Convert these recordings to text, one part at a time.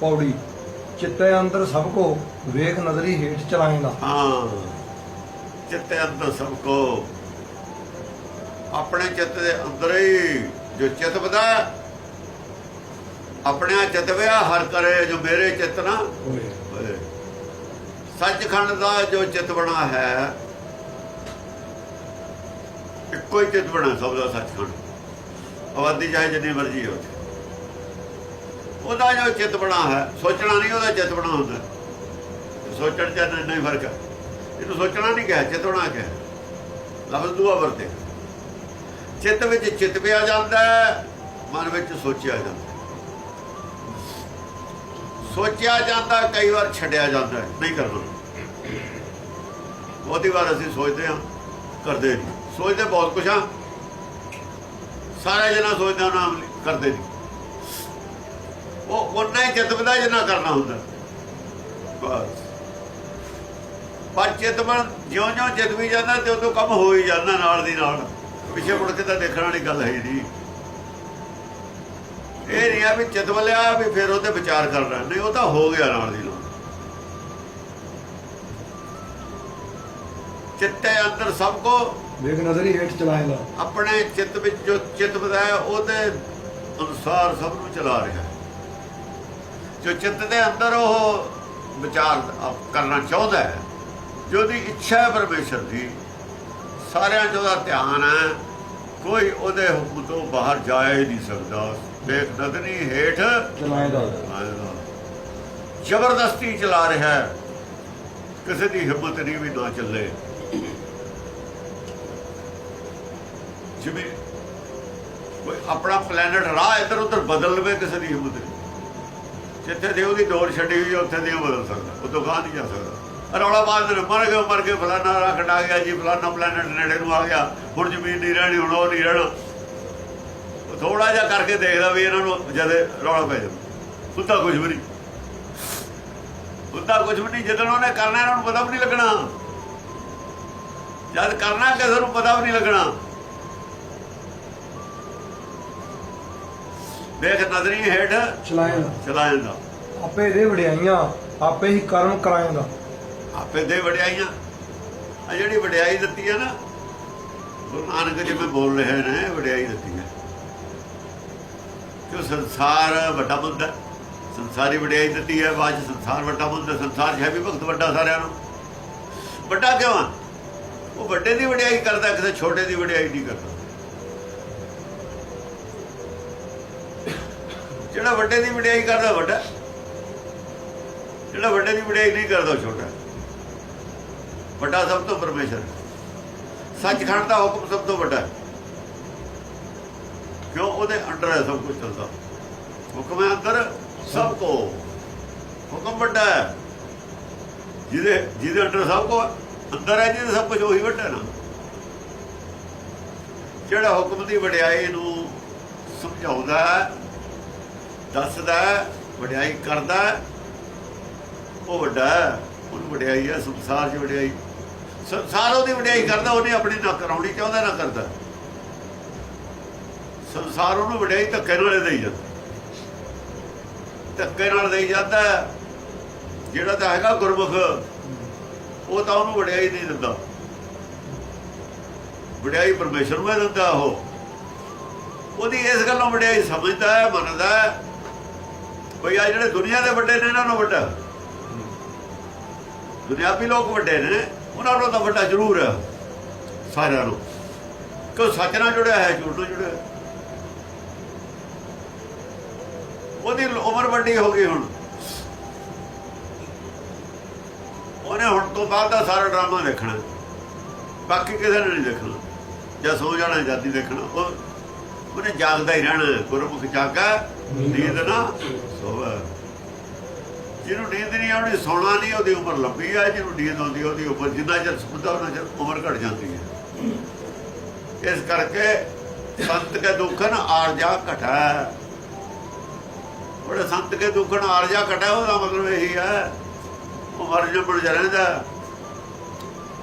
ਪੌੜੀ ਚਿੱਤੇ ਅੰਦਰ ਸਭ ਕੋ ਵੇਖ ਨਜ਼ਰੀ ਹੇਠ ਚਲਾਏਗਾ ਹਾਂ ਚਿੱਤੇ ਅੰਦਰ ਸਭ ਕੋ। ਆਪਣੇ ਚਿੱਤ ਦੇ ਅੰਦਰ ਹੀ ਜੋ ਚਿੱਤ ਬਦਾ ਆਪਣੇ ਚਿੱਤ ਵਿਆ ਹਰ ਕਰੇ ਜੋ ਮੇਰੇ ਚਿੱਤ ਨਾ ਹੋਏ। ਸੱਚਖੰਡ ਦਾ ਜੋ ਚਿੱਤ ਬਣਾ ਹੈ ਇੱਕੋ ਹੀ ਚਿੱਤ ਬਣਾ ਸਭ ਦਾ ਸੱਚਖੰਡ। ਆਬਾਦੀ ਚਾਹੇ ਜਿੰਨੀ ਮਰਜ਼ੀ ਹੋ ਉਹਦਾ ਜੋ ਚਿੱਤ ਬਣਾ ਹੈ, ਸੋਚਣਾ ਨਹੀਂ ਉਹਦਾ ਚਿੱਤ ਬਣਾ ਹੁੰਦਾ। ਸੋਚਣ ਚ ਇੰਨਾ ਹੀ ਫ਼ਰਕ ਹੈ। ਇਹਨੂੰ ਸੋਚਣਾ ਨਹੀਂ ਕਿਹਾ, ਚਿੱਤ ਬਣਾ ਕੇ। ਲਫ਼ਜ਼ ਦੂਆ ਵਰਤੇ। ਚਿੱਤ ਵਿੱਚ ਚਿੱਤ ਪਿਆ ਜਾਂਦਾ ਮਨ ਵਿੱਚ ਸੋਚਿਆ ਜਾਂਦਾ ਸੋਚਿਆ ਜਾਂਦਾ, ਕਈ ਵਾਰ ਛੱਡਿਆ ਜਾਂਦਾ ਨਹੀਂ ਕਰਨਾ। ਬਹੁਤੀ ਵਾਰ ਅਸੀਂ ਸੋਚਦੇ ਹਾਂ, ਕਰਦੇ ਨਹੀਂ। ਸੋਚਦੇ ਬਹੁਤ ਕੁਛ ਆ ਸਾਰੇ ਜਣਾ ਸੋਚਦੇ ਹਾਂ ਨਾਮ ਕਰਦੇ ਨਹੀਂ। ਉਹ ਉਹਨਾਂ ਹੀ ਵਧਾ ਜਿੰਨਾ ਕਰਨਾ ਹੁੰਦਾ। ਬਸ। ਪਰ ਚਿੱਤ ਮਨ ਜਿਉਂ ਜਿਉਂ ਚਿੱਤ ਵੀ ਜਾਂਦਾ ਤੇ ਉਦੋਂ ਕੰਮ ਹੋ ਹੀ ਜਾਂਦਾ ਨਾਲ ਦੀ ਨਾਲ। ਪਿੱਛੇ ਮੁੜ ਕੇ ਤਾਂ ਦੇਖਣ ਵਾਲੀ ਗੱਲ ਹੈ ਨਹੀਂ। ਇਹ ਨਹੀਂ ਆ ਵੀ ਚਿੱਤ ਵਲਿਆ ਵੀ ਫਿਰ ਉਹਤੇ ਵਿਚਾਰ ਕਰਨਾ। ਨਹੀਂ ਉਹ ਤਾਂ ਹੋ ਗਿਆ ਨਾਲ ਦੀ ਨਾਲ। ਚਿੱਤੇ ਅੰਦਰ ਸਭ ਕੋ ਵੇਖ ਨਜ਼ਰੀ ਹੇਠ ਚਲਾਏਗਾ। ਆਪਣੇ ਚਿੱਤ ਵਿੱਚ ਜੋ ਚਿੱਤ ਬਦਾਇਆ ਉਹਦੇ ਅਨੁਸਾਰ ਸਭ ਨੂੰ ਚਲਾ ਰਿਹਾ। ਜੋ ਚਿੱਤ ਦੇ ਅੰਦਰ ਉਹ ਵਿਚਾਰ ਕਰਨਾ ਚਾਹੁੰਦਾ ਹੈ ਜੋ ਦੀ ਇੱਛਾ ਹੈ ਪਰਮੇਸ਼ਰ ਦੀ ਸਾਰਿਆਂ 'ਚ ਉਹਦਾ ਧਿਆਨ ਹੈ ਕੋਈ ਉਹਦੇ ਹੁਕਮ ਤੋਂ ਬਾਹਰ ਜਾ ਹੀ ਨਹੀਂ ਸਕਦਾ। ਵੇਖ ਨਦਨੀ ਹੇਠ ਚਲਾਏਗਾ। ਜ਼ਬਰਦਸਤੀ ਚਲਾ ਰਿਹਾ ਹੈ। ਕਿਸੇ ਦੀ ਹਿੰਮਤ ਨਹੀਂ ਵੀ ਨਾ ਚੱਲੇ। ਜਿਵੇਂ ਕੋਈ ਆਪਣਾ ਪਲੈਨਟ ਰਾਹ ਇੱਧਰ ਉੱਧਰ ਬਦਲ ਲਵੇ ਕਿਸੇ ਦੀ ਹਿੰਮਤ ਨਹੀਂ। ਜਿੱਥੇ ਦੀ ਉਹਦੀ ਦੌੜ ਛੱਡੀ ਹੋਈ ਉੱਥੇ ਦੀ ਬਦਲ ਸਕਦਾ। ਉਹ ਤੋਂ ਨਹੀਂ ਜਾ ਸਕਦਾ। ਰੌਲਾ ਬਾਦ ਨੇ, ਮਰ ਗਏ ਮਰ ਗਏ ਫਲਾਣਾ ਰੱਖਣ ਆ ਗਿਆ ਜੀ ਫਲਾਣਾ ਪਲੈਨਟ ਨੇੜੇ ਨੂੰ ਆ ਗਿਆ। ਹੁਣ ਜ਼ਮੀਨ ਨਹੀਂ ਰਹਿਣੀ, ਹੁਣ ਉਹ ਨਹੀਂ ਰਹਿਣਾ। ਥੋੜਾ ਜਿਹਾ ਕਰਕੇ ਦੇਖਦਾ ਵੀ ਇਹਨਾਂ ਨੂੰ ਜਦ ਰੌਲਾ ਪੈ ਜਾਵੇ। ਹੁੰਦਾ ਕੁਝ ਵੀ ਨਹੀਂ। ਹੁੰਦਾ ਕੁਝ ਵੀ ਨਹੀਂ ਜਦੋਂ ਉਹਨੇ ਕਰਨਾ, ਇਹਨਾਂ ਨੂੰ ਪਤਾ ਵੀ ਨਹੀਂ ਲੱਗਣਾ। ਜਦ ਕਰਨਾ ਕਿਸੇ ਨੂੰ ਪਤਾ ਵੀ ਨਹੀਂ ਲੱਗਣਾ। ਵੇਖ ਨਜ਼ਰੀ ਹੇਠ ਚਲਾਏਗਾ ਚਲਾ ਜਾਂਦਾ ਆਪੇ ਦੇ ਵਡਿਆਈਆਂ ਆਪੇ ਹੀ ਕਰਮ ਕਰਾਏਗਾ ਆਪੇ ਦੇ ਵਡਿਆਈਆਂ। ਆ ਜਿਹੜੀ ਵਡਿਆਈ ਦਿੱਤੀ ਹੈ ਨਾ ਗੁਰੂ ਨਾਨਕ ਜਿਵੇਂ ਬੋਲ ਰਹੇ ਨੇ ਵਡਿਆਈ ਦਿੱਤੀ ਹੈ। ਕਿ ਸੰਸਾਰ ਵੱਡਾ ਮੁੱਦਾ। ਸੰਸਾਰੀ ਵਡਿਆਈ ਦਿੱਤੀ ਹੈ ਬਾਅਦ ਸੰਸਾਰ ਵੱਡਾ ਮੁੱਦਾ ਸੰਸਾਰ ਹੈ ਵੀ ਭਗਤ ਵੱਡਾ ਸਾਰਿਆਂ ਨੂੰ। ਵੱਡਾ ਕਿਉਂ ਆ? ਉਹ ਵੱਡੇ ਦੀ ਵਡਿਆਈ ਕਰਦਾ ਕਿਸੇ ਛੋਟੇ ਦੀ ਵਡਿਆਈ ਨਹੀਂ ਕਰਦਾ। ਜਿਹੜਾ ਵੱਡੇ ਦੀ ਵਡਿਆਈ ਕਰਦਾ ਵੱਡਾ। ਜਿਹੜਾ ਵੱਡੇ ਦੀ ਵਡਿਆਈ ਨਹੀਂ ਕਰਦਾ ਛੋਟਾ। ਵੱਡਾ ਸਭ ਤੋਂ ਪਰਮੇਸ਼ਰ। ਸੱਚਖੰਡ ਦਾ ਹੁਕਮ ਸਭ ਤੋਂ ਵੱਡਾ। ਕਿਉਂ? ਉਹਦੇ ਅੰਡਰ ਹੈ ਸਭ ਕੁਝ ਚੱਲਦਾ। ਹੁਕਮ ਹੈ ਅੰਦਰ ਸਭ ਕੋ। ਹੁਕਮ ਵੱਡਾ ਹੈ। ਜਿਹਦੇ ਜਿਹਦੇ ਅੰਡਰ ਸਭ ਕੋ ਅੰਦਰ ਹੈ ਜਿਹਦੇ ਸਭ ਕੁਝ ਉਹੀ ਵੱਡਾ ਨਾ। ਜਿਹੜਾ ਹੁਕਮ ਦੀ ਵਡਿਆਈ ਨੂੰ ਸਮਝਾਉਂਦਾ ਹੈ ਦੱਸਦਾ, ਵਡਿਆਈ ਕਰਦਾ। ਉਹ ਵੱਡਾ ਉਹਨੂੰ ਵਡਿਆਈ ਹੈ, ਸੰਸਾਰ 'ਚ ਵਡਿਆਈ। ਸੰਸਾਰ ਉਹਦੀ ਵਡਿਆਈ ਕਰਦਾ, ਉਹਨੇ ਆਪਣੀ ਨਾ ਕਰਾਉਣੀ ਚਾਹੁੰਦਾ, ਨਾ ਕਰਦਾ। ਸੰਸਾਰ ਉਹਨੂੰ ਵਡਿਆਈ ਧੱਕੇ ਨਾਲ ਦੇਈ ਜਾਂਦਾ। ਧੱਕੇ ਨਾਲ ਦੇਈ ਜਾਂਦਾ, ਜਿਹੜਾ ਤਾਂ ਹੈਗਾ ਗੁਰਮੁਖ, ਉਹ ਤਾਂ ਉਹਨੂੰ ਵਡਿਆਈ ਨਹੀਂ ਦਿੰਦਾ। ਵਡਿਆਈ ਪਰਮੇਸ਼ਰ ਨੂੰ ਦਿੰਦਾ ਉਹ। ਉਹਦੀ ਇਸ ਗੱਲੋਂ ਵਡਿਆਈ ਸਮਝਦਾ ਹੈ, ਮੰਨਦਾ ਹੈ। ਬਈ ਆ ਜਿਹੜੇ ਦੁਨੀਆ ਦੇ ਵੱਡੇ ਨੇ, ਇਹਨਾਂ ਨੂੰ ਵੱਡਾ। ਦੁਨਿਆਵੀ ਲੋਕ ਵੱਡੇ ਨੇ, ਉਹਨਾਂ ਨੂੰ ਤਾਂ ਵੱਡਾ ਜ਼ਰੂਰ ਹੈ ਸਾਰਿਆਂ ਨੂੰ ਕਿਉਂ ਸੱਚ ਨਾਲ ਜੁੜਿਆ ਹੈ, ਝੂਠ ਨਾਲ ਜੁੜਿਆ ਉਹਦੀ ਉਮਰ ਵੱਡੀ ਹੋ ਗਈ ਹੁਣ। ਉਹਨੇ ਹੁਣ ਤੋਂ ਬਾਅਦ ਦਾ ਸਾਰਾ ਡਰਾਮਾ ਦੇਖਣਾ। ਬਾਕੀ ਕਿਸੇ ਨੇ ਨਹੀਂ ਦੇਖਣਾ। ਜਾਂ ਸੋ ਜਾਣਾ ਜਾਦੀ ਦੇਖਣਾ। ਉਹ ਉਹਨੇ ਜਾਗਦਾ ਹੀ ਰਹਿਣਾ, ਗੁਰਮੁਖ ਜਾਗਾ, ਨੀਂਦ ਨਾ ਸੋਵੇ। ਜਿਹਨੂੰ ਨੀਂਦ ਨਹੀਂ ਆਉਣੀ ਸੌਣਾ ਨਹੀਂ, ਉਹਦੀ ਉਮਰ ਲੰਬੀ ਹੈ ਜਿਹਨੂੰ ਨੀਂਦ ਆਉਂਦੀ, ਉਹਦੀ ਉਮਰ ਜਿੰਨਾ ਚਿਰ ਸੁਣਦਾ ਉਹਨਾਂ ਚਿਰ ਉਮਰ ਘਟ ਜਾਂਦੀ ਹੈ। ਇਸ ਕਰਕੇ ਸੰਤ ਕੇ ਦੁੱਖਨ ਆਰਜਾ ਘਟਾ। ਉਹਦੇ ਸੰਤ ਕੇ ਦੁੱਖਨ ਆਰਜਾ ਘਟਾ, ਉਹਦਾ ਮਤਲਬ ਇਹੀ ਹੈ ਉਮਰ ਮਰ ਜੋ ਰਹਿੰਦਾ।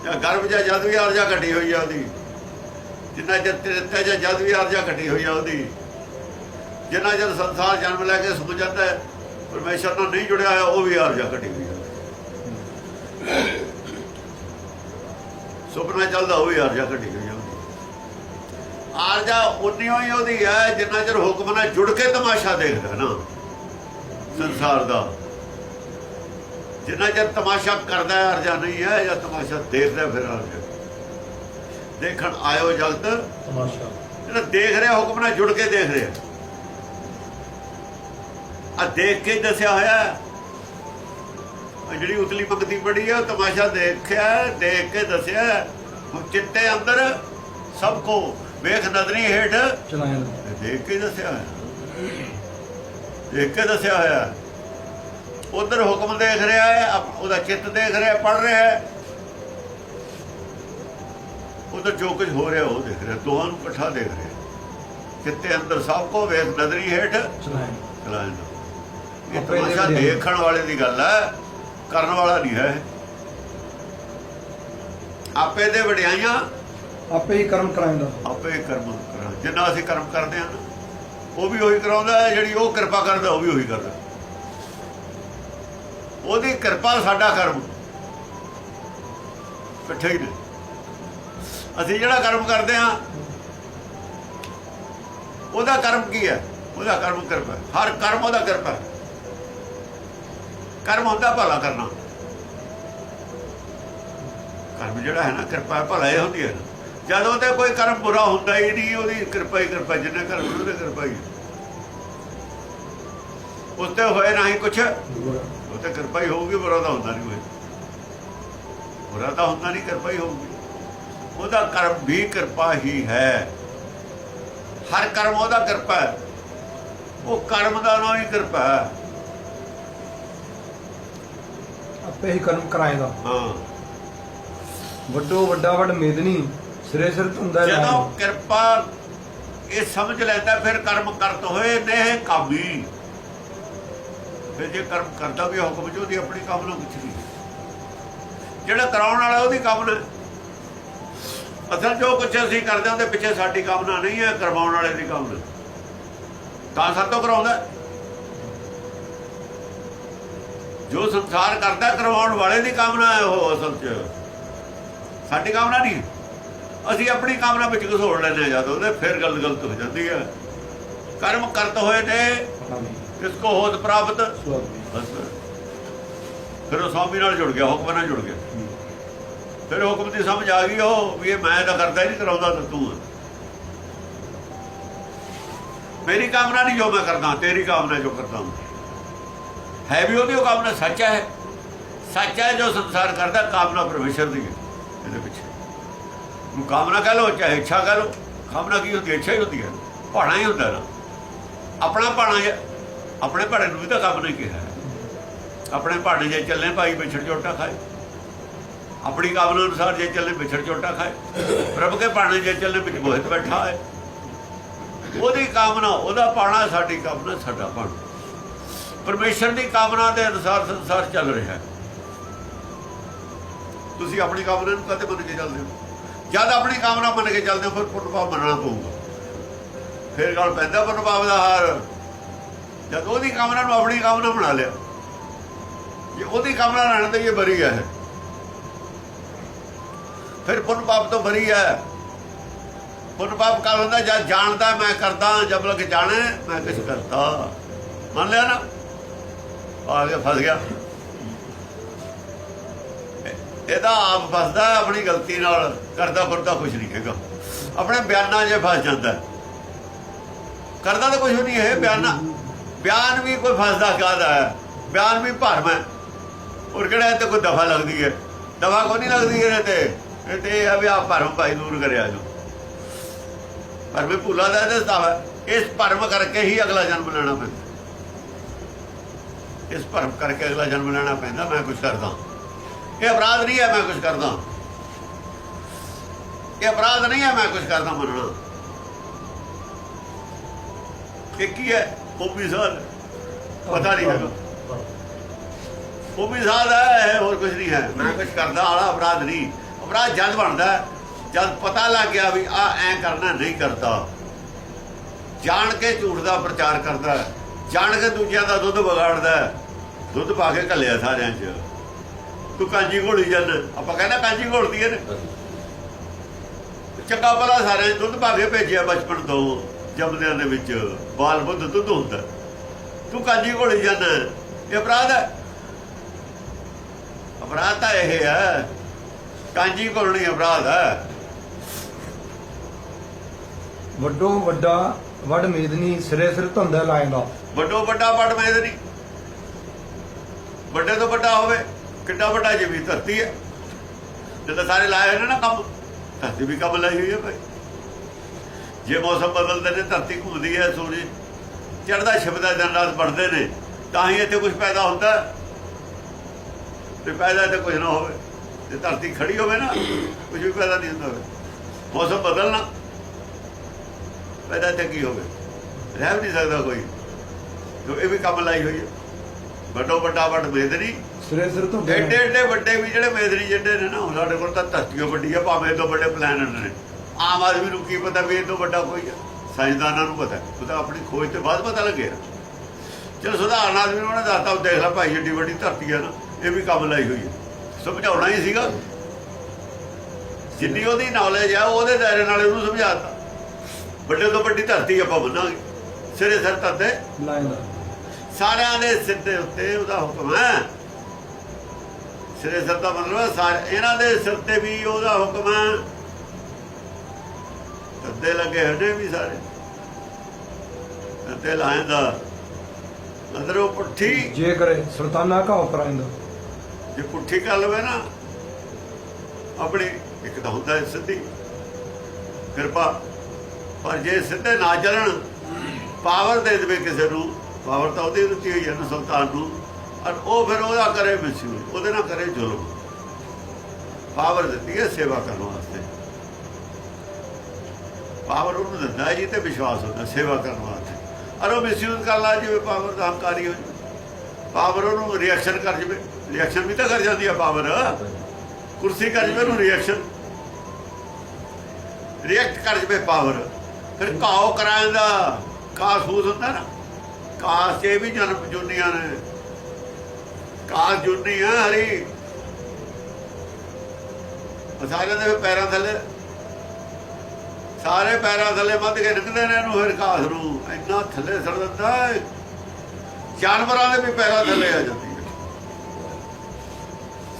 ਜਾਂ ਗਰਭ ਜਾਂ ਜਦ ਵੀ ਆਰਜਾ ਘਟੀ ਹੋਈ ਆ ਉਹਦੀ। ਜਿੰਨਾ ਚਿਰ ਤ੍ਰਿਤਾ ਜਾਂ ਜਦ ਵੀ ਆਰਜਾ ਘਟੀ ਹੋਈ ਆ ਉਹਦੀ। ਜਿੰਨਾ ਚਿਰ ਸੰਸਾਰ ਜਨਮ ਲੈ ਕੇ ਸੁਣ ਜਾਂਦਾ ਹੈ, ਪਰਮੇਸ਼ਰ ਨਾਲ ਨਹੀਂ ਜੁੜਿਆ ਹੋਇਆ ਉਹ ਵੀ ਆਰਜਾ ਘਟੀ ਹੋਈ ਹੈ ਸੁਪਨਾ ਚੱਲਦਾ ਉਹ ਵੀ ਆਰਜਾ ਘਟੀ ਹੋਈ ਹੈ ਆਰਜਾ ਉਨੀ ਹੋਈ ਉਹਦੀ ਹੈ ਜਿੰਨਾ ਚਿਰ ਹੁਕਮ ਨਾਲ ਜੁੜ ਕੇ ਤਮਾਸ਼ਾ ਦੇਖਦਾ ਨਾ ਸੰਸਾਰ ਦਾ। ਜਿੰਨਾ ਚਿਰ ਤਮਾਸ਼ਾ ਕਰਦਾ ਆਰਜ਼ਾ ਨਹੀਂ ਹੈ ਜਾਂ ਤਮਾਸ਼ਾ ਦੇਖਦਾ ਫਿਰ ਆਰਜਾ ਦੇਖਣ ਆਇਓ ਜਗਤ ਤਮਾਸ਼ਾ। ਜਿਹੜਾ ਦੇਖ ਰਿਹਾ ਹੁਕਮ ਨਾਲ ਜੁੜ ਕੇ ਦੇਖ ਰਿਹਾ। ਆ ਦੇਖ ਕੇ ਦੱਸਿਆ ਹੋਇਆ ਜਿਹੜੀ ਉਤਲੀ ਪੰਕਤੀ ਪੜੀ ਉਹ ਤਮਾਸ਼ਾ ਦੇਖਿਆ ਦੇਖ ਕੇ ਦੱਸਿਆ ਚਿੱਟੇ ਅੰਦਰ ਸਭ ਕੋ ਵੇਖ ਨਦਰੀ ਹੇਠ ਚਲਾਇਆ। ਦੇਖ ਕੇ ਦੱਸਿਆ ਹੋਇਆ। ਦੇਖ ਕੇ ਦੱਸਿਆ ਹੋਇਆ। ਉਧਰ ਹੁਕਮ ਦੇਖ ਰਿਹਾ ਹੈ ਉਹਦਾ ਚਿੱਤ ਦੇਖ ਰਿਹਾ ਪੜ ਰਿਹਾ ਹੈ। ਉਧਰ ਜੋ ਕੁਝ ਹੋ ਰਿਹਾ ਉਹ ਦੇਖ ਰਿਹਾ ਦੋਹਾਂ ਨੂੰ ਇਕੱਠਾ ਦੇਖ ਰਿਹਾ। ਚਿੱਤੇ ਅੰਦਰ ਸਭ ਕੋ ਵੇਖ ਨਦਰੀ ਹੇਠ ਚਲਾਇਆ। ਇਹ ਤਮਾਸ਼ਾ। ਦੇਖਣ ਵਾਲੇ ਦੀ ਗੱਲ ਹੈ ਕਰਨ ਵਾਲਾ ਨਹੀਂ ਹੈ। ਆਪੇ ਦੇ ਵਡਿਆਈਆਂ ਆਪੇ ਹੀ ਕਰਮ ਕਰਾਉਂਦਾ। ਆਪੇ ਹੀ ਕਰਮ ਕਰਾਂ ਜਿੰਨਾ ਅਸੀਂ ਕਰਮ ਕਰਦੇ ਹਾਂ ਉਹ ਵੀ ਉਹੀ ਕਰਾਉਂਦਾ ਹੈ ਜਿਹੜੀ ਉਹ ਕਿਰਪਾ ਕਰਦਾ ਉਹ ਵੀ ਉਹੀ ਕਰਦਾ। ਉਹਦੀ ਕਿਰਪਾ ਸਾਡਾ ਕਰਮ। ਇਕੱਠੇ ਹੀ ਨੇ। ਅਸੀਂ ਜਿਹੜਾ ਕਰਮ ਕਰਦੇ ਹਾਂ, ਉਹਦਾ ਕਰਮ ਕੀ ਹੈ? ਉਹਦਾ ਕਰਮ ਕਿਰਪਾ ਹਰ ਕਰਮ ਉਹਦਾ ਕਿਰਪਾ ਕਰਮ ਹੁੰਦਾ ਭਲਾ ਕਰਨਾ। ਕਰਮ ਜਿਹੜਾ ਹੈ ਨਾ, ਕਿਰਪਾ ਭਲਾ ਇਹ ਹੁੰਦੀ ਹੈ ਨਾ। ਜਦੋਂ ਤੇ ਕੋਈ ਕਰਮ ਬੁਰਾ ਹੁੰਦਾ ਹੀ ਨਹੀਂ, ਉਹਦੀ ਕਿਰਪਾ ਹੀ ਕਿਰਪਾ, ਜਿੰਨੇ ਕਰਮ ਉਹਦੇ ਕਿਰਪਾ ਹੀ ਉਸਤੇ ਹੋਏ ਨਾ ਹੀ ਕੁਛ। ਉਹ ਤੇ ਕਿਰਪਾ ਹੀ ਹੋਊਗੀ, ਬੁਰਾ ਤਾਂ ਹੁੰਦਾ ਨਹੀਂ ਕੋਈ। ਬੁਰਾ ਤਾਂ ਹੁੰਦਾ ਨਹੀਂ, ਕਿਰਪਾ ਹੀ ਹੋਊਗੀ। ਉਹਦਾ ਕਰਮ ਵੀ ਕਿਰਪਾ ਹੀ ਹੈ। ਹਰ ਕਰਮ ਉਹਦਾ ਕਿਰਪਾ ਹੈ। ਉਹ ਕਰਮ ਦਾ ਨਾਮ ਹੀ ਕਿਰਪਾ ਹੈ। ਆਪੇ ਹੀ ਕਰਮ ਕਰਾਏਗਾ। ਹਾਂ। ਵੱਡੋ ਵੱਡਾ ਵੱਡ ਮੇਦਨੀ ਸਿਰੇ ਸਿਰ ਧੁੰਦਾ ਜਦੋਂ ਕਿਰਪਾ ਇਹ ਸਮਝ ਲੈਂਦਾ ਫਿਰ ਕਰਮ ਕਰਤ ਹੋਏ ਨੇ ਕਾਮੀ ਫਿਰ ਜੇ ਕਰਮ ਕਰਦਾ ਵੀ ਹੁਕਮ ਚ ਉਹਦੀ ਆਪਣੀ ਕਾਮਨਾ ਕੁਛ ਨਹੀਂ ਜਿਹੜਾ ਕਰਾਉਣ ਵਾਲਾ ਉਹਦੀ ਹੈ। ਅਸਲ ਜੋ ਕੁਛ ਅਸੀਂ ਕਰਦੇ ਹਾਂ ਉਹਦੇ ਪਿੱਛੇ ਸਾਡੀ ਕਾਮਨਾ ਨਹੀਂ ਹੈ ਕਰਵਾਉਣ ਵਾਲੇ ਦੀ ਕਾਮਨਾ। ਤਾਂ ਸਾਤੋਂ ਕਰਾਉਂਦਾ ਹੈ। ਜੋ ਸੰਸਾਰ ਕਰਦਾ ਕਰਵਾਉਣ ਵਾਲੇ ਦੀ ਕਾਮਨਾ ਹੈ ਉਹ ਅਸਲ ਚ। ਸਾਡੀ ਕਾਮਨਾ ਨਹੀਂ। ਅਸੀਂ ਆਪਣੀ ਕਾਮਨਾ ਵਿੱਚ ਘਸੋੜ ਲੈਂਦੇ ਹਾਂ ਜਦੋਂ ਉਹਦੇ ਫਿਰ ਗੱਲ ਗਲਤ ਹੋ ਜਾਂਦੀ ਹੈ। ਕਰਮ ਕਰਤ ਹੋਏ ਨੇ ਕਿਸ ਕੋ ਹੋਤ ਪ੍ਰਾਪਤ। ਫਿਰ ਉਹ ਸਵਾਮੀ ਨਾਲ ਜੁੜ ਗਿਆ ਹੁਕਮ ਨਾਲ ਜੁੜ ਗਿਆ। ਫਿਰ ਹੁਕਮ ਦੀ ਸਮਝ ਆ ਗਈ ਉਹ ਵੀ ਇਹ ਮੈਂ ਤਾਂ ਕਰਦਾ ਹੀ ਨਹੀਂ, ਕਰਾਉਂਦਾ ਤਾਂ ਤੂੰ ਮੇਰੀ ਕਾਮਨਾ ਨਹੀਂ ਜੋ ਮੈਂ ਕਰਦਾ, ਤੇਰੀ ਕਾਮਨਾ ਜੋ ਕਰਦਾ ਹੈ ਵੀ ਉਹਦੀ, ਉਹ ਕਾਮਨਾ ਸੱਚ ਹੈ। ਸੱਚ ਹੈ ਜੋ ਸੰਸਾਰ ਕਰਦਾ, ਕਾਮਨਾ ਪਰਮੇਸ਼ਰ ਦੀ ਹੈ, ਇਹਦੇ ਪਿੱਛੇ। ਨੂੰ ਕਾਮਨਾ ਕਹ ਲੋ ਚਾਹੇ ਇੱਛਾ ਕਹ ਲੋ ਕਾਮਨਾ ਕੀ ਹੁੰਦੀ ਹੈ? ਇੱਛਾ ਹੀ ਹੁੰਦੀ ਹੈ। ਭਾਣਾ ਹੀ ਹੁੰਦਾ ਨਾ। ਆਪਣਾ ਭਾਣਾ ਹੈ। ਆਪਣੇ ਭਾਣੇ ਨੂੰ ਵੀ ਤਾਂ ਕੰਮ ਨਹੀਂ ਕਿਹਾ। ਆਪਣੇ ਭਾਣੇ ਜੇ ਚੱਲੇ, ਭਾਈ ਵਿਛੜ ਚੋਟਾ ਖਾਏ। ਆਪਣੀ ਕਾਮਨਾ ਅਨੁਸਾਰ ਜੇ ਚੱਲੇ ਵਿਛੜ ਚੋਟਾ ਖਾਏ, ਪ੍ਰਭ ਕੇ ਭਾਣੇ ਜੇ ਚੱਲੇ ਵਿੱਚ ਮੋਹਿਤ ਬੈਠਾ ਹੈ। ਉਹਦੀ ਕਾਮਨਾ, ਉਹਦਾ ਪਾਣਾ ਸਾਡੀ ਕਾਮਨਾ, ਸਾਡਾ ਪਾਣਾ। ਪਰਮੇਸ਼ਰ ਦੀ ਕਾਮਨਾ ਦੇ ਅਨੁਸਾਰ ਸੰਸਾਰ ਚੱਲ ਰਿਹਾ ਹੈ। ਤੁਸੀਂ ਆਪਣੀ ਕਾਮਨਾ ਨੂੰ ਕਦੇ ਮੰਨ ਕੇ ਚੱਲਦੇ ਹੋ? ਜਦ ਆਪਣੀ ਕਾਮਨਾ ਮੰਨ ਕੇ ਚੱਲਦੇ ਹੋ, ਫਿਰ ਪ੍ਰਭਾਵ ਮੰਨਣਾ ਪਊਗਾ। ਫਿਰ ਗੱਲ ਪੈਂਦਾ ਪ੍ਰਭਾਵ ਦਾ ਹਾਰ। ਜਦ ਉਹਦੀ ਕਾਮਨਾ ਨੂੰ ਆਪਣੀ ਕਾਮਨਾ ਬਣਾ ਲਿਆ, ਜੇ ਉਹਦੀ ਕਾਮਨਾ ਰਹਿਣ ਤੇ ਇਹ ਬਰੀ ਹੈ। ਫਿਰ ਪੁੰਨ ਪਾਪ ਤੋਂ ਬਰੀ ਹੈ ਪੁੰਨ ਪਾਪ ਕਾਲ ਹੁੰਦਾ ਜਦ ਜਾਣਦਾ ਮੈਂ ਕਰਦਾ, ਜਦ ਲਗ ਜਾਣੇ, ਮੈਂ ਕੁਛ ਕਰਦਾ। ਮੰਨ ਲਿਆ ਨਾ? ਆ ਗਿਆ, ਫਸ ਗਿਆ। ਇਹਦਾ ਆਪ ਫਸਦਾ, ਆਪਣੀ ਗਲਤੀ ਨਾਲ ਕਰਦਾ ਫਿਰਦਾ ਕੁਝ ਨਹੀਂ ਹੈਗਾ। ਆਪਣੇ ਬਿਆਨਾਂ 'ਚ ਫਸ ਜਾਂਦਾ। ਕਰਦਾ ਤਾਂ ਕੁਝ ਨਹੀਂ ਹੈ ਬਿਆਨਾਂ। ਬਿਆਨ ਵੀ ਕੋਈ ਫਸਦਾ ਕਾਹਦਾ ਹੈ? ਬਿਆਨ ਵੀ ਭਰਮ ਹੈ। ਔਰ ਕਿਹੜਾ ਇਹ ਤੇ ਕੋਈ ਦਫਾ ਲੱਗਦੀ ਹੈ? ਦਫਾ ਕੋਈ ਨਹੀਂ ਲੱਗਦੀ ਇਹਦੇ ਤੇ। ਇਹ ਤੇ ਇਹ ਆ ਵੀ ਆਪ ਭਰਮ ਭਾਈ ਦੂਰ ਕਰਿਆ ਜੋ। ਭਰਮ ਭੁੱਲਾ ਦਾ ਇਹਦੇ ਦਫਾ ਇਸ ਭਰਮ ਕਰਕੇ ਹੀ ਅਗਲਾ ਜਨਮ ਲੈਣਾ ਪੈਂਦਾ। ਇਸ ਭਰਮ ਕਰਕੇ ਅਗਲਾ ਜਨਮ ਲੈਣਾ ਪੈਂਦਾ ਮੈਂ ਕੁਝ ਕਰਦਾ। ਇਹ ਅਪਰਾਧ ਨਹੀਂ ਹੈ ਮੈਂ ਕੁਝ ਕਰਦਾ। ਇਹ ਅਪਰਾਧ ਨਹੀਂ ਹੈ ਮੈਂ ਕੁਝ ਕਰਦਾ ਮੰਨਣਾ। ਇਹ ਕੀ ਹੈ? ਉਹ ਵੀ ਸਾਲ। ਪਤਾ ਨਹੀਂ ਹੈਗਾ। ਉਹ ਵੀ ਸਾਲ ਹੈ ਹੋਰ ਕੁਝ ਨਹੀਂ ਹੈ। ਮੈਂ ਕੁਝ ਕਰਦਾ ਵਾਲਾ ਅਪਰਾਧ ਨਹੀਂ। ਅਪਰਾਧ ਜਦ ਬਣਦਾ ਜਦ ਪਤਾ ਲੱਗ ਗਿਆ ਵੀ ਆ ਐ ਕਰਨਾ, ਨਹੀਂ ਕਰਦਾ ਜਾਣ ਕੇ ਝੂਠ ਦਾ ਪ੍ਰਚਾਰ ਕਰਦਾ ਜਾਣ ਕੇ ਦੂਜਿਆਂ ਦਾ ਦੁੱਧ ਵਿਗਾੜਦਾ ਦੁੱਧ ਪਾ ਕੇ ਘੱਲਿਆ ਸਾਰਿਆਂ 'ਚ। ਤੂੰ ਕਾਂਜੀ ਘੋਲੀ ਜਾਂਦਾ ਆਪਾਂ ਕਹਿੰਦਾ ਕਾਂਜੀ ਘੋਲਦੀ ਹੈ ਨੇ। ਚੰਗਾ ਭਲਾ ਸਾਰਿਆਂ 'ਚ ਦੁੱਧ ਪਾ ਕੇ ਭੇਜਿਆ ਬਚਪਨ ਤੋਂ, ਜੰਮਦਿਆਂ ਦੇ ਵਿੱਚ। ਬਾਲ ਬੁੱਧ ਦੁੱਧ ਹੁੰਦਾ ਤੂੰ ਕਾਂਜੀ ਘੋਲੀ ਜਾਂਦਾ ਇਹ ਅਪਰਾਧ ਹੈ। ਅਪਰਾਧ ਤਾਂ ਇਹ ਹੈ ਕਾਂਜੀ ਘੋਲਣੀ ਅਪਰਾਧ ਹੈ ਵੱਡੋ ਵੱਡਾ ਵੱਡ ਮੇਦਨੀ ਸਿਰੇ ਸਿਰ ਧੰਦਾ ਲਾਏਗਾ। ਵੱਡੋ ਵੱਡਾ ਵੱਡ ਮੇਦ ਨਹੀਂ ਵੱਡੇ ਤੋਂ ਵੱਡਾ ਹੋਵੇ ਕਿੱਡਾ ਵੱਡਾ ਜਿਵੇਂ ਧਰਤੀ ਹੈ। ਜਦੋਂ ਸਾਰੇ ਲਾਏ ਹੋਏ ਨੇ ਨਾ ਕੰਮ ਧਰਤੀ ਵੀ ਕੰਮ ਲਾਈ ਹੋਈ ਹੈ ਭਾਈ। ਜੇ ਮੌਸਮ ਬਦਲਦੇ ਨੇ ਧਰਤੀ ਘੁੰਮਦੀ ਹੈ ਸੂਰਜ ਚੜਦਾ ਛਿਪਦਾ ਦਿਨ ਰਾਤ ਵੱਢਦੇ ਨੇ ਤਾਂ ਹੀ ਇੱਥੇ ਕੁਝ ਪੈਦਾ ਹੁੰਦਾ। ਤੇ ਪੈਦਾ ਤੇ ਕੁਝ ਨਾ ਹੋਵੇ। ਤੇ ਧਰਤੀ ਖੜੀ ਹੋਵੇ ਨਾ ਕੁਝ ਵੀ ਪੈਦਾ ਨਹੀਂ ਹੁੰਦਾ ਮੌਸਮ ਬਦਲਣਾ ਪੈਦਾ ਤੇ ਕੀ ਹੋਵੇ। ਰਹਿ ਨਹੀਂ ਸਕਦਾ ਕੋਈ। ਜੋ ਇਹ ਵੀ ਕੰਮ ਲਾਈ ਹੋਈ ਹੈ। ਵੱਡੋ ਵੱਡਾ ਵੱਡ ਮੇਦਨੀ ਸਿਰੇ ਸਿਰ ਧੰਦਾ ਏਡੇ ਏਡੇ ਵੱਡੇ ਵੀ ਜਿਹੜੇ ਮੇਦਨੀ ਜਿਹੜੇ ਨੇ ਨਾ ਸਾਡੇ ਕੋਲ ਤਾਂ ਧਰਤੀਓ ਵੱਡੀ ਆ ਭਾਵੇਂ ਤੋਂ ਵੱਡੇ ਪਲੈਨਟ ਨੇ। ਆਮ ਆਦਮੀ ਨੂੰ ਕੀ ਪਤਾ ਵੀ ਇਹ ਤੋਂ ਵੱਡਾ ਕੋਈ ਆ। ਸਾਇੰਸਦਾਨਾਂ ਨੂੰ ਪਤਾ। ਉਹ ਤਾਂ ਆਪਣੀ ਖੋਜ ਤੇ ਬਾਅਦ ਪਤਾ ਲੱਗਿਆ ਚਲੋ ਸਧਾਰਨ ਆਦਮੀ ਨੂੰ ਉਹਨੇ ਦੱਸਤਾ ਉਹ ਦੇਖ ਲੈ ਭਾਈ ਏਡੀ ਵੱਡੀ ਧਰਤੀ ਆ ਨਾ। ਇਹ ਵੀ ਕੰਮ ਲਾਈ ਹੋਈ ਹੈ। ਸਮਝਾਉਣਾ ਹੀ ਸੀਗਾ। ਜਿੰਨੀ ਉਹਦੀ ਨੌਲੇਜ ਆ ਉਹਦੇ ਦਾਇਰੇ ਨਾਲ ਉਹਨੂੰ ਸਮਝਾਤਾ। ਵੱਡੇ ਤੋਂ ਵੱਡੀ ਧਰਤੀ ਆਪਾਂ ਬੰਨਾਂਗੇ ਸਿਰੇ ਸਿਰ ਲਾਏਗਾ ਸਾਰਿਆਂ ਦੇ ਸਿਰ ਦੇ ਉੱਤੇ ਉਹਦਾ ਹੁਕਮ ਹੈ। ਸਿਰੇ ਸਿਰ ਦਾ ਮਤਲਬ ਹੈ ਸਾਰੇ ਇਹਨਾਂ ਦੇ ਸਿਰ ਤੇ ਵੀ ਉਹਦਾ ਹੁਕਮ ਹੈ। ਅੱਦੇ ਲੱਗੇ ਹੱਡੇ ਵੀ ਸਾਰੇ। ਅੱਦੇ ਲਾਇੰਦਾ ਅੰਦਰੋਂ ਪੁੱਠੀ ਜੇ ਕਰੇ ਸੁਲਤਾਨਾ ਘਾਉ ਕਰਾਏਗਾ ਜੇ ਪੁੱਠੀ ਗੱਲ ਹੋਵੇ ਨਾ, ਆਪਣੀ ਇੱਕ ਤਾਂ ਹੁੰਦਾ ਸਿੱਧੀ। ਕਿਰਪਾ। ਪਰ ਜੇ ਸਿੱਧੇ ਨਾ ਚੱਲਣ, ਪਾਵਰ ਦੇ ਦੇਵੇ ਕਿਸੇ ਨੂੰ, ਪਾਵਰ ਤਾਂ ਉਹਦੇ ਦਿੱਤੀ ਹੋਈ ਹੈ ਨਾ ਸੁਲਤਾਨ ਨੂੰ ਔਰ ਉਹ ਫਿਰ ਉਹਦਾ ਕਰੇ ਮਿਸਯੂਜ਼ ਉਹਦੇ ਨਾਲ ਕਰੇ ਜ਼ੁਲਮ। ਪਾਵਰ ਦਿੱਤੀ ਹੈ ਸੇਵਾ ਕਰਨ ਵਾਸਤੇ। ਪਾਵਰ ਉਹਨੂੰ ਦਿੰਦਾ ਜੀ ਤੇ ਵਿਸ਼ਵਾਸ ਹੁੰਦਾ, ਸੇਵਾ ਕਰਨ ਵਾਸਤੇ। ਔਰ ਉਹ ਮਿਸਯੂਜ਼ ਕਰ ਲਾ, ਜਿਵੇਂ ਪਾਵਰ ਦਾ ਹੰਕਾਰੀ ਹੋ ਜਾਵੇ। ਪਾਵਰ ਉਹਨੂੰ ਰਿਐਕਸ਼ਨ ਕਰ ਜਵੇ। ਰਿਐਕਸ਼ਨ ਵੀ ਤਾਂ ਕਰ ਜਾਂਦੀ ਆ ਪਾਵਰ ਕੁਰਸੀ ਕਰ ਜਵੇ ਉਹਨੂੰ ਰਿਐਕਸ਼ਨ ਰਿਐਕਟ ਕਰ ਜਵੇ ਪਾਵਰ ਫਿਰ ਕਾਉ ਕਰਾਂਦਾ ਕਾਸ ਫੂਸ ਹੁੰਦਾ ਨਾ ਕਾਸ ਇਹ ਵੀ ਜਨਮ ਜੁਨੀਆਂ ਨੇ। ਕਾਸ ਜੁਨੀ ਹਰੀ। ਸਾਰਿਆਂ ਦੇ ਪੈਰਾਂ ਥੱਲੇ। ਸਾਰੇ ਪੈਰਾਂ ਥੱਲੇ ਵੱਧ ਕੇ ਨਿਕਲਦੇ ਨੇ ਇਹਨੂੰ ਫਿਰ ਕਾਸ ਨੂੰ। ਇੰਨਾ ਥੱਲੇ ਸੜ ਦਿੰਦਾ ਜਾਨਵਰਾਂ ਦੇ ਵੀ ਪੈਰਾਂ ਥੱਲੇ ਆ ਜਾਂਦੇ।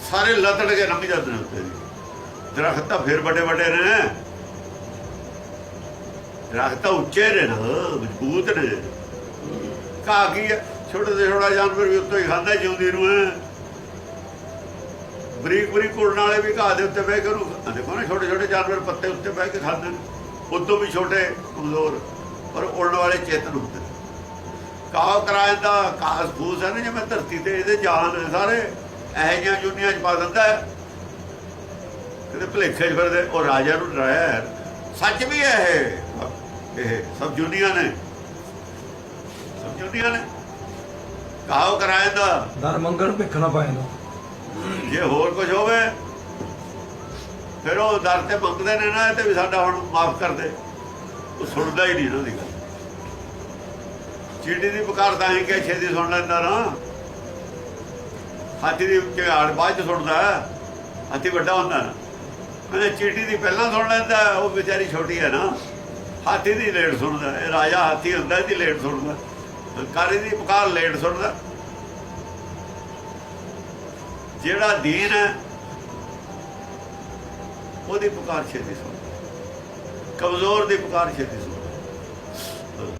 ਸਾਰੇ ਲਤੜ ਕੇ ਲੰਘ ਜਾਂਦੇ ਨੇ ਉੱਤੇ ਦੀ ਦਰਖਤ ਤਾਂ ਫਿਰ ਵੱਡੇ ਵੱਡੇ ਨੇ ਦਰਖਤ ਤਾਂ ਉੱਚੇ ਨੇ ਮਜ਼ਬੂਤ ਨੇ। ਘਾਹ ਕੀ ਹੈ ਛੋਟੇ ਤੋਂ ਛੋਟਾ ਜਾਨਵਰ ਵੀ ਉੱਤੋਂ ਹੀ ਖਾਂਦਾ ਜਿਉਂਦੀ ਨੂੰ ਬਰੀਕ ਬਰੀਕ ਉੜਨ ਵਾਲੇ ਵੀ ਘਾਹ ਦੇ ਉੱਤੇ ਬਹਿ ਕੇ ਉਹਨੂੰ ਦੇਖੋ ਨਾ, ਛੋਟੇ ਛੋਟੇ ਜਾਨਵਰ ਪੱਤੇ ਉੱਤੇ ਬਹਿ ਕੇ ਖਾਂਦੇ ਨੇ। ਉਦੋਂ ਵੀ ਛੋਟੇ, ਕਮਜ਼ੋਰ, ਪਰ ਉੜਨ ਵਾਲੇ ਚੇਤਨ ਹੁੰਦੇ ਨੇ। ਕਾਹ ਕਰਾਇੰਦਾ ਕਾਸ ਫੂਸ ਹੈ ਨਾ ਜਿਵੇਂ ਧਰਤੀ ਤੇ, ਇਹਦੇ ਜਾਨ ਸਾਰੇ। ਇਹੋ ਜਿਹੀਆਂ ਜੁਨੀਆਂ ਚ ਪਾ ਦਿੰਦਾ ਹੈ। ਕਿਤੇ ਭਲੇਖੇ 'ਚ ਫਿਰਦੇ ਉਹ ਰਾਜਾ ਨੂੰ ਡਰਾਇਆ। ਸੱਚ ਵੀ ਹੈ ਇਹ। ਇਹ ਸਭ ਜੁਨੀਆਂ ਨੇ। ਸਭ ਜੁਨੀਆਂ ਨੇ। ਕਾਹ ਕਰਾਇੰਦਾ ਦਰ ਮੰਗਣ ਭਿੱਖ ਨਾ ਜੇ ਹੋਰ ਕੁਝ ਹੋਵੇ ਫਿਰ ਉਹ ਦਰ ਤੇ ਮੰਗਦੇ ਨੇ ਨਾ ਤੇ ਵੀ ਸਾਡਾ ਹੁਣ ਮਾਫ ਕਰ ਦੇ। ਉਹ ਸੁਣਦਾ ਹੀ ਨਹੀਂ ਉਹਨਾਂ ਦੀ ਗੱਲ। ਚੀਟੀ ਦੀ ਪੁਕਾਰ ਤਾਂ ਹੀ ਕਿ ਛੇਦੀ ਸੁਣ ਲੈਂਦਾ ਨਾ। ਹਾਥੀ ਦੀ ਝਾੜ ਬਾਅਦ ਚ ਸੁਣਦਾ ਹਾਥੀ ਵੱਡਾ ਹੁੰਦਾ ਨਾ। ਕਹਿੰਦੇ ਚੀਟੀ ਦੀ ਪਹਿਲਾਂ ਸੁਣ ਲੈਂਦਾ ਉਹ ਵਿਚਾਰੀ ਛੋਟੀ ਹੈ ਨਾ। ਹਾਥੀ ਦੀ ਲੇਟ ਸੁਣਦਾ ਇਹ ਰਾਜਾ ਹਾਥੀ ਹੁੰਦਾ, ਇਹਦੀ ਲੇਟ ਸੁਣਦਾ ਕਾਰੀ ਦੀ ਪੁਕਾਰ ਲੇਟ ਸੁਣਦਾ ਜਿਹੜਾ ਦੀਨ ਹੈ, ਉਹਦੀ ਪੁਕਾਰ ਛੇਤੀ ਸੁਣਦਾ ਕਮਜ਼ੋਰ ਦੀ ਪੁਕਾਰ ਛੇਤੀ ਸੁਣਦਾ